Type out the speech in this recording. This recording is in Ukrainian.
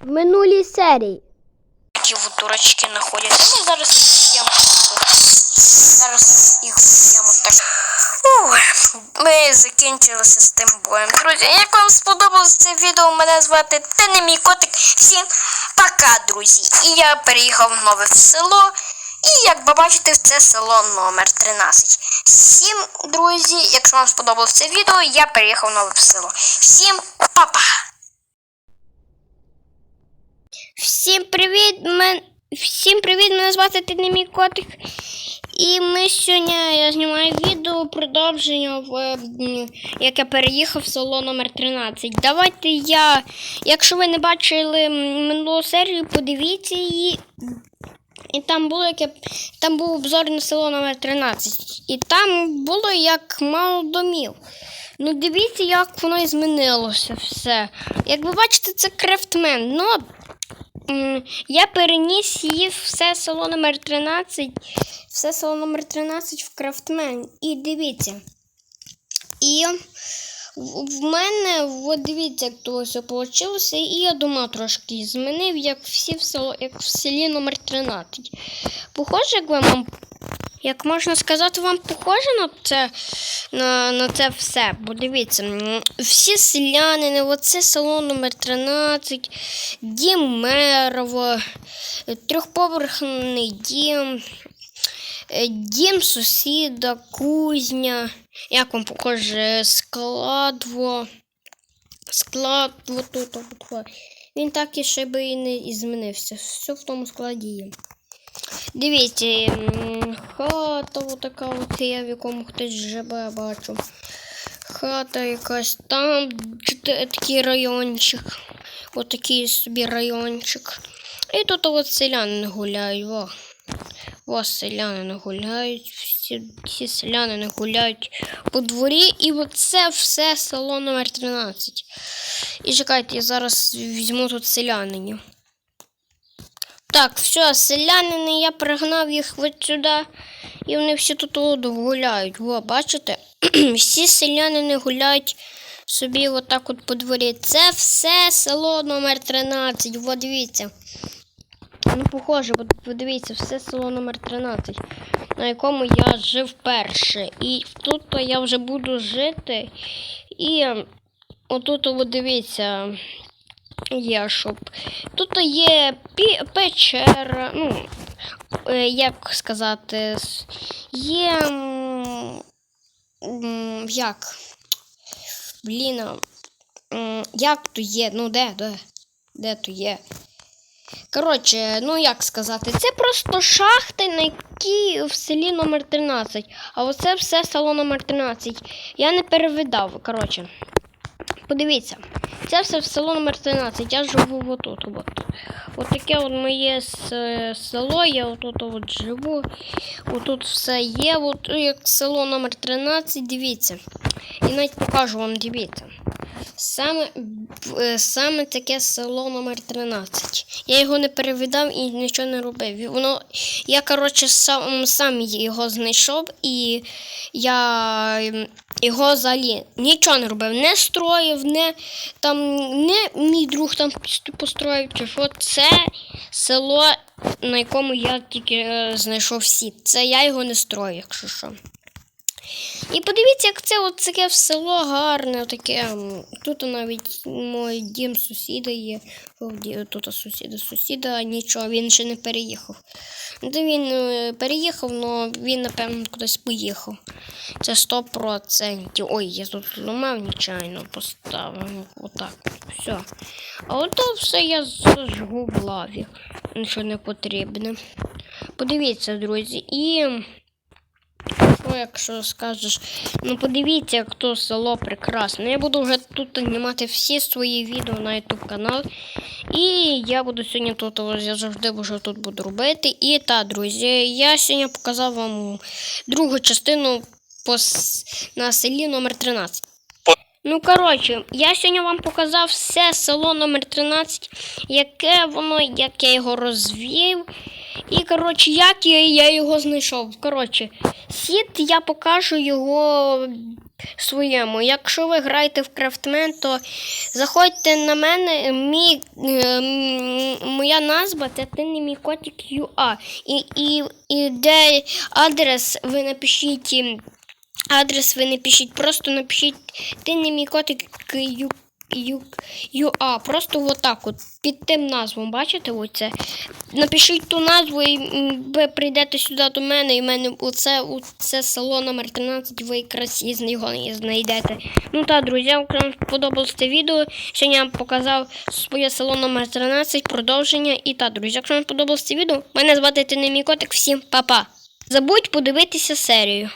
В минулій серії. Ті вот дурачки знаходяться. Ну, зараз я зараз їх прямо так. Ми закінчилися з тим боєм. Друзі, як вам сподобалось це відео, мене звати Ти мій котик. Всім пока, друзі. І я переїхав в нове село. І як ви бачите, це село номер 13. Всім, друзі, якщо вам сподобалось це відео, я переїхав в нове село. Всім па-па! Всім привіт! Мен... Всім привіт! Мене звати Ти мій котик. І ми сьогодні я знімаю відео продовження, як я переїхав в село номер 13. Давайте я, якщо ви не бачили минулу серію, подивіться її. І там було яке там був обзор на село номер 13. І там було як мало домів. Ну, дивіться, як воно і змінилося все. Як ви бачите, це крафтмен. Ну, я переніс її в все село номер 13. Все село номер 13 в крафтмен. І дивіться. І в мене, от дивіться, як то все вийшло. І я дома трошки змінив, як всі в село, як в селі номер 13. Похоже, як вам, як можна сказати, вам похоже на це, на, на це все. Бо дивіться, всі селянини, оце село номер 13, дім Мерово, трьохповерхний дім. Е, Дім сусіда, кузня, як вам похоже, складво. Склад, тут. Він так і ще би і не змінився. Все в тому складі є. Дивіться, хата отака от є, в якому хтось живе, бачу. Хата якась там, такий райончик. Отакий собі райончик. І тут от селяни гуляють. О. О, селяни гуляють, всі, всі селяни гуляють по дворі, і оце все село номер 13. І чекайте, я зараз візьму тут селянинів. Так, все, селянини, я пригнав їх от сюди, і вони всі тут гуляють. О, бачите? всі селянини гуляють собі отак от по дворі. Це все село номер 13. О, дивіться. Ну, похоже, от подивіться, все село номер 13, на якому я жив перше. І тут я вже буду жити. І отут, от дивіться, є щоб. Тут є печера, ну, е, як сказати, є. Як? Блін, як то є? Ну, де, де? Де то є? Коротше, ну як сказати, це просто шахти, на які в селі номер 13. А оце все село номер 13. Я не перевидав. Коротше, подивіться, це все в село номер 13. Я живу отут. От. От таке от моє село, я отут от живу. Отут все є. От як село номер 13, дивіться. І навіть покажу вам, дивіться. Саме, е, саме таке село номер 13. Я його не перевідав і нічого не робив. Воно, я, коротше, сам, сам його знайшов і я його взагалі нічого не робив. Не строїв, не там не мій друг там построїв. Що. Це село, на якому я тільки е, знайшов сіт. Це я його не строю, якщо що. І подивіться, як це таке село гарне, таке. Тут навіть мій дім сусіда є. Тут сусіда сусіда, нічого, він ще не переїхав. Де він е, переїхав, але він, напевно, кудись поїхав. Це 100%. Ой, я тут ламав нечайно поставив. Отак. Все. А ото все я зажгу в лаві. Нічого не потрібне. Подивіться, друзі. І. Що, якщо скажеш, ну подивіться, як то село прекрасне. Я буду вже тут знімати всі свої відео на YouTube канал. І я буду сьогодні тут, я завжди вже тут буду робити. І так, друзі, я сьогодні показав вам другу частину по, на селі номер 13. Ну, коротше, я сьогодні вам показав все село номер 13, яке воно, як я його розвів. І, коротше, як я, його знайшов. Коротше, сіт я покажу його своєму. Якщо ви граєте в крафтмен, то заходьте на мене. Мій, е, моя назва це ти не мій котик UA. І, і, і де адрес ви напишіть. Адрес ви не просто напишіть ти не мій котик ЮА. Просто отак от, під тим назвом, бачите, оце. Напишіть ту назву і ви прийдете сюди до мене, і в мене оце, оце село номер 13, ви якраз із його і знайдете. Ну так, друзі, вам сподобалось це відео, сьогодні я вам показав своє село номер 13, продовження. І так, друзі, якщо вам сподобалось це відео, мене звати Ти не мій котик, всім па-па. Забудь подивитися серію.